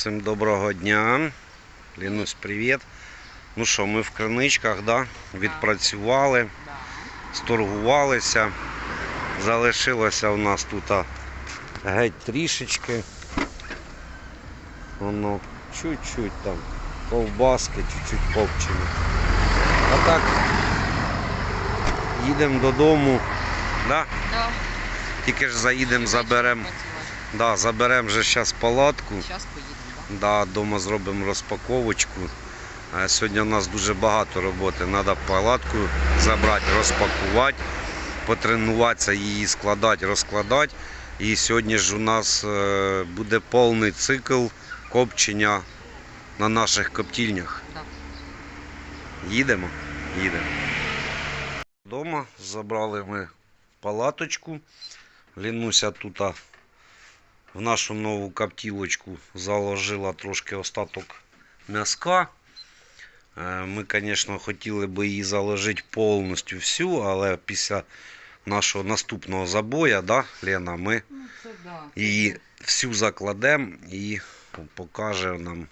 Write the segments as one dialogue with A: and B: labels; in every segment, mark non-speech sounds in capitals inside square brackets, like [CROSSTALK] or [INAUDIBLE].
A: Всім доброго дня. Лінусь, привіт. Ну що, ми в криничках, да? відпрацювали, сторгувалися. Залишилося у нас тут геть трішечки. Воно чуть-чуть там ковбаски, чуть-чуть копчені. А так їдемо додому. Да?
B: Да.
A: Тільки ж заїдемо, заберемо. Да, заберемо вже зараз палатку.
B: Зараз поїдемо,
A: Да, дома зробимо розпаковочку. Сьогодні у нас дуже багато роботи. Треба палатку забрати, розпакувати, потренуватися, її складати, розкладати. І сьогодні ж у нас е, буде повний цикл копчення на наших коптільнях. Їдемо? Їдемо. Дома забрали ми палаточку. Лінуся тут в нашу нову коптілочку заложила трошки остаток м'язка. Е, Ми, звісно, хотіли би її заложити повністю всю, але після нашого наступного забоя, да, Лена, ми
B: Ну, да.
A: її всю закладемо і покаже нам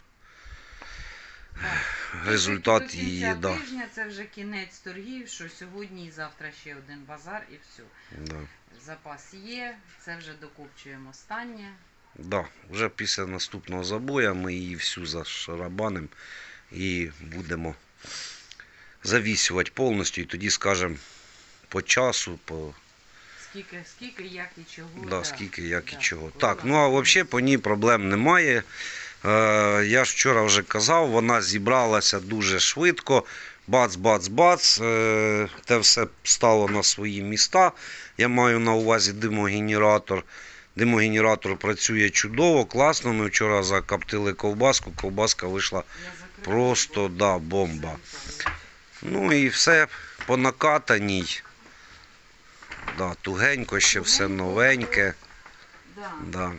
A: результат її. Да.
B: тижня це вже кінець торгів, що сьогодні і завтра ще один базар і все.
A: Да.
B: Запас є, це вже докупчуємо останнє.
A: Да, вже після наступного забоя ми її всю зашарабанимо і будемо завісювати повністю. І тоді скажемо по часу, по
B: Скільки, скільки, як і чого.
A: да, скільки, як
B: Да,
A: і чого. Так, ну а взагалі по ній проблем немає. Е, я ж вчора вже казав, вона зібралася дуже швидко. Бац, бац, бац. Е, те все стало на свої міста. Я маю на увазі димогенератор. Димогенератор працює чудово, класно. Ми вчора закоптили ковбаску. Ковбаска вийшла просто да, бомба. Ну і все по накатаній. Да, тугенько ще все новеньке.
B: Да.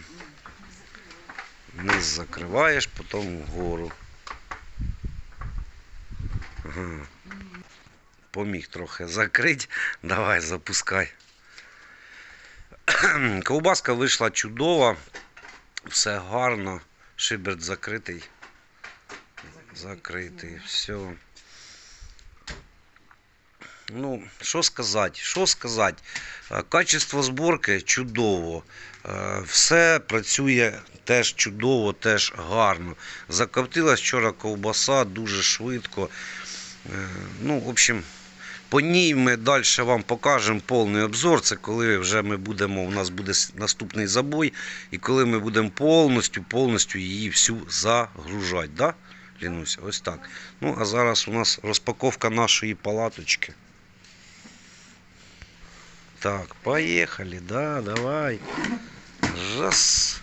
A: Низ закриваєш, потім вгору. Ага. Поміг трохи закрити. Давай, запускай. [CLEARS THROAT] Ковбаска вийшла чудова. Все гарно. Шиберт закритий. Закритий. Все. Ну, що сказати? Що сказати? Е, Качество зборки чудово. Е, Все працює теж чудово, теж гарно. Закоптилась вчора ковбаса дуже швидко. Е, Ну, в общем, по ній ми далі вам покажемо повний обзор. Це коли вже ми будемо, у нас буде наступний забой, і коли ми будемо повністю, повністю її всю загружати. Да? Лінуся, ось так. Ну, а зараз у нас розпаковка нашої палаточки. Так, поехали, да, давай. Жас.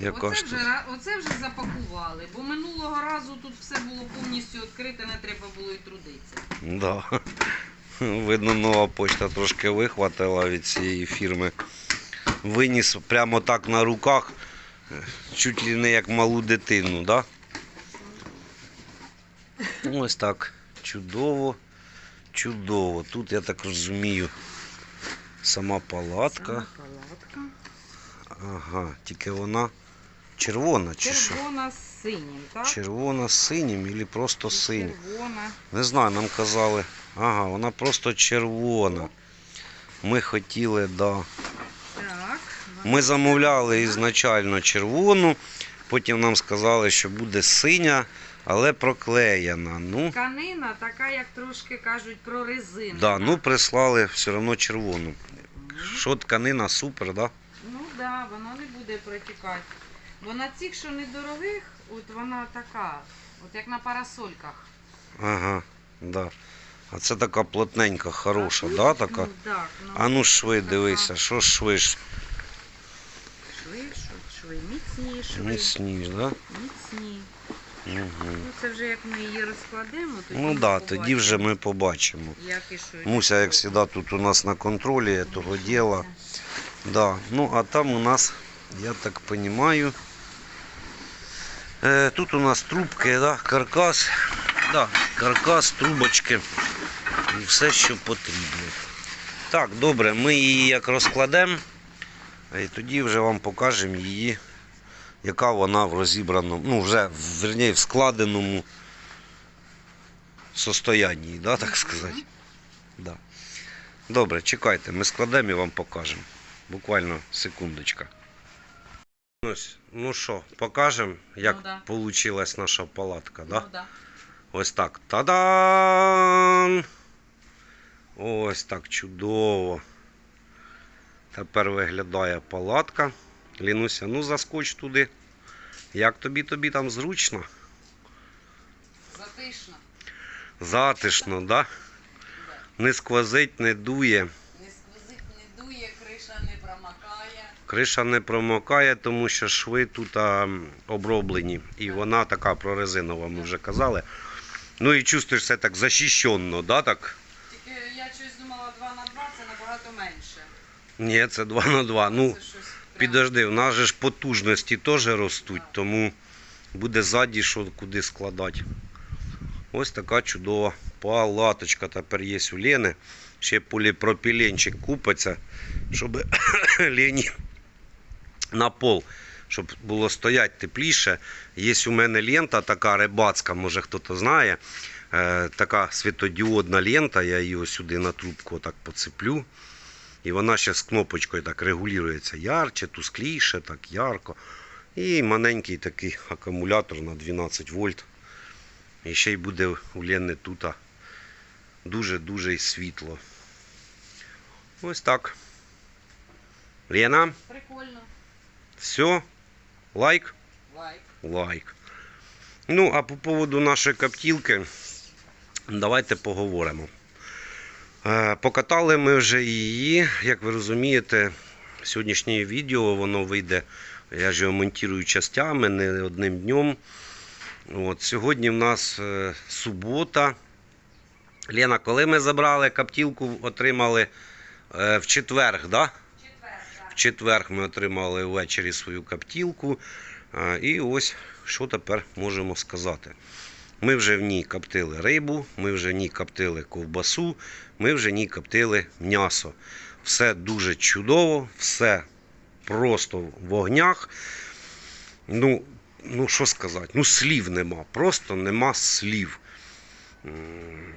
A: Яка
B: Оце
A: ж
B: вже, ра- оце вже запакували, бо минулого разу тут все було повністю відкрите, не треба було і трудитися.
A: Да. Видно, нова почта трошки вихватила від цієї фірми. Виніс прямо так на руках, чуть ли не як малу дитину, да? Ось так. Чудово. Чудово. Тут, я так розумію, сама палатка.
B: Сама палатка.
A: Ага, тільки вона червона чи що?
B: Червона з синім, так?
A: Червона з синім або просто синім.
B: Червона.
A: Не знаю, нам казали. Ага, вона просто червона. Ми хотіли, да.
B: Так.
A: Ми замовляли ізначально червону, потім нам сказали, що буде синя, але проклеєна. Ну,
B: Тканина така, як трошки кажуть, прорезинена.
A: да, ну прислали все одно червону. Що тканина супер, да?
B: Ну так, да, вона не буде протікати. Бо на цих, що недорогих, от вона така, от як на парасольках.
A: Ага, да. А це така плотненька, хороша,
B: А тут,
A: да, така?
B: Ну, так, ну,
A: А ну шви,
B: така.
A: дивися, що ж шви ж
B: шви, шви, шви, міцні шви,
A: міцні, да?
B: міцні.
A: Угу.
B: Ну це вже як ми її розкладемо, тоді
A: Ну
B: ми
A: так, да,
B: побачимо,
A: тоді вже ми побачимо.
B: Як і що.
A: Муся, як завжди, тут у нас на контролі того діла. Да. Ну, а там у нас, я так розумію, е, тут у нас трубки, да, каркас, да, каркас, трубочки і все, що потрібно. Так, добре, ми її як розкладемо, І тоді вже вам покажемо її, яка вона в розібраному, ну вже верні, в складеному состоянні, да, так сказати. Да. Добре, чекайте, ми складемо і вам покажемо. Буквально секундочка. Ось, Ну що, покажемо, як
B: Ну да.
A: вийшла наша палатка, да?
B: Ну, да.
A: Ось так. Та-дам! Ось так чудово. Тепер виглядає палатка. Лінуся, ну заскоч туди. Як тобі тобі там зручно?
B: Затишно.
A: Затишно, да?
B: Да.
A: Не сквозить, не дує.
B: Не сквозить, не дує, криша не промокає.
A: Криша не промокає, тому що шви тут а, оброблені. І вона така прорезинова, ми вже казали. Ну і чувствуєш все так захищено, да, так?
B: Тільки я щось думала 2 на 2 це набагато менше.
A: Ні, це 2 на 2. Ну,
B: це щось.
A: Підожди, у нас же ж потужності теж ростуть, тому буде ззаді що куди складати. Ось така чудова палаточка тепер є у Лени. Ще поліпропіленчик купиться, щоб [COUGHS] Лені на пол, щоб було стояти тепліше. Є у мене лента така рибацька, може хто знає. Е, така світодіодна лента, я її сюди на трубку так поцеплю. І вона ще з кнопочкою так регулюється ярче, тускліше, так ярко. І маленький такий акумулятор на 12 вольт. І ще й буде у Лени тут дуже-дуже світло. Ось так. Лена,
B: Прикольно.
A: все. Лайк?
B: Лайк.
A: Лайк. Ну, а по поводу нашої коптілки, давайте поговоримо. Е, Покатали ми вже її, як ви розумієте, сьогоднішнє відео воно вийде. Я ж його монтую частями, не одним днем. От, сьогодні в нас е, субота. Лена, коли ми забрали коптілку, отримали е, в четверг. Да? В четверг ми отримали ввечері свою каптілку. І ось що тепер можемо сказати. Ми вже в ній коптили рибу, ми вже в ній коптили ковбасу, ми вже в ній коптили м'ясо. Все дуже чудово, все просто в вогнях. Ну, ну що сказати, ну слів нема, просто нема слів.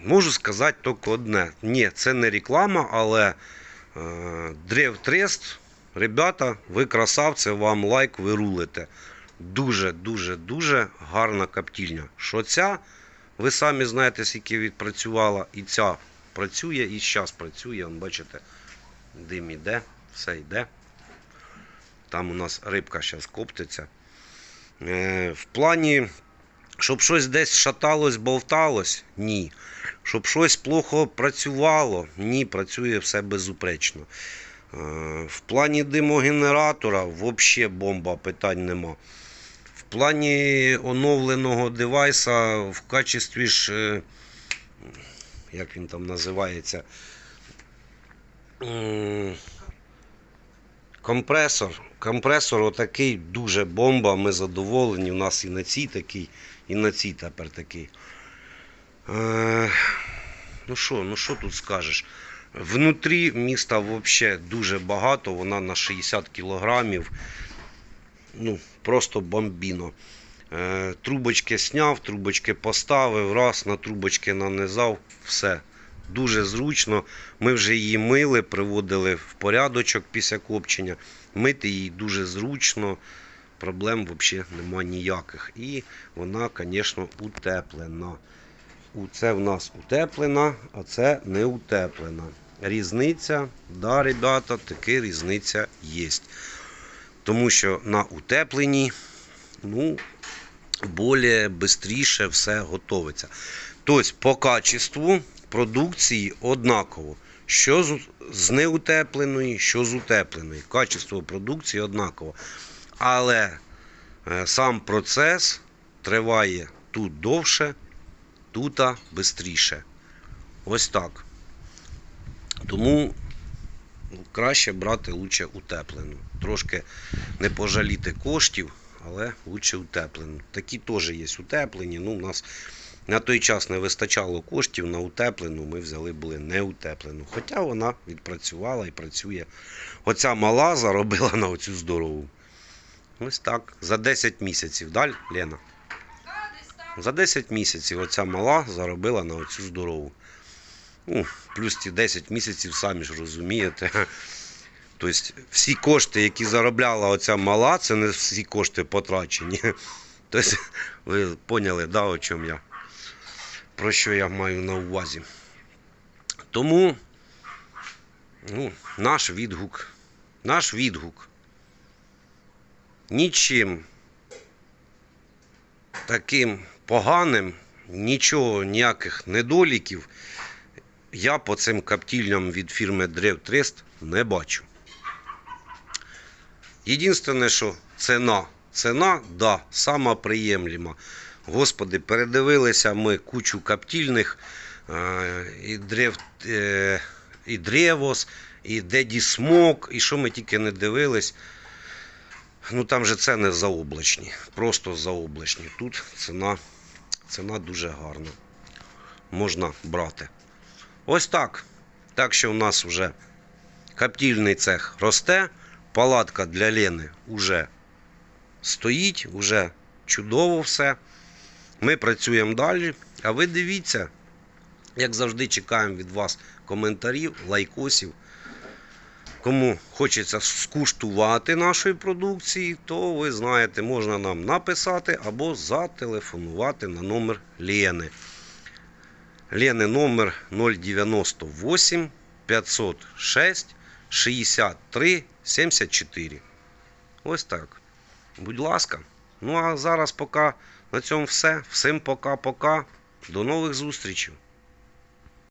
A: Можу сказати тільки одне. Ні, це не реклама, але е, Древ Трест, ребята, ви красавці, вам лайк, ви рулите. Дуже, дуже, дуже гарна каптільня. Що ця, ви самі знаєте, скільки відпрацювала, і ця працює, і зараз працює. Вон, бачите, дим іде, все йде. Там у нас рибка зараз коптиться. Е, в плані, щоб щось десь шаталось, болталось, ні. Щоб щось плохо працювало, ні, працює все безупречно. Е, В плані димогенератора взагалі бомба, питань нема. Плані оновленого девайса в качестві ж, е, як він там називається, компресор. Компресор отакий дуже бомба. Ми задоволені. У нас і на цій такий, і на цій тепер такий. Е, ну що, ну що тут скажеш? Внутрі міста взагалі дуже багато, вона на 60 кілограмів. Ну, просто бомбіно. Е, трубочки сняв, трубочки поставив, раз на трубочки нанизав, все. Дуже зручно. Ми вже її мили, приводили в порядочок після копчення. Мити її дуже зручно, проблем взагалі нема ніяких. І вона, звісно, утеплена. Це в нас утеплена, а це не утеплена. Різниця, да, ребята, таки різниця є. Тому що на утепленій, ну, більше, швидше все готовиться. Тобто, по качеству продукції однаково. Що з, з неутепленої, що з утепленої. Качество продукції однаково. Але е, сам процес триває тут довше, тут швидше. Ось так. Тому краще брати лучше утеплену. Трошки не пожаліти коштів, але лучше утеплену. Такі теж є утеплені. Ну, у нас На той час не вистачало коштів на утеплену, ми взяли були неутеплену. Хоча вона відпрацювала і працює. Оця мала заробила на оцю здорову. Ось так. За 10 місяців. Даль, Лена? За 10 місяців оця мала заробила на оцю здорову. Ну, плюс ті 10 місяців, самі ж розумієте. Тобто всі кошти, які заробляла оця мала, це не всі кошти потрачені. [LAUGHS] Тобто, ви поняли, да, о чому я? Про що я маю на увазі. Тому ну, наш відгук. Наш відгук. Нічим таким поганим, нічого, ніяких недоліків я по цим каптільням від фірми Древ Трест не бачу. Єдине, що ціна. Ціна, да, сама. Господи, передивилися ми кучу каптільних е, і древ, е, і Древос, і Деді Смок, і що ми тільки не дивились. Ну там же ціни заоблачні, просто заоблачні. Тут ціна, ціна дуже гарна. Можна брати. Ось так. Так що у нас вже коптільний цех росте, палатка для Лени вже стоїть, вже чудово все. Ми працюємо далі. А ви дивіться, як завжди, чекаємо від вас коментарів, лайкосів. Кому хочеться скуштувати нашої продукції, то ви знаєте, можна нам написати або зателефонувати на номер Лени. Лени номер 098 506 63 74. Ось так. Будь ласка. Ну а зараз поки на цьому все. Всім пока-пока. До нових зустрічей.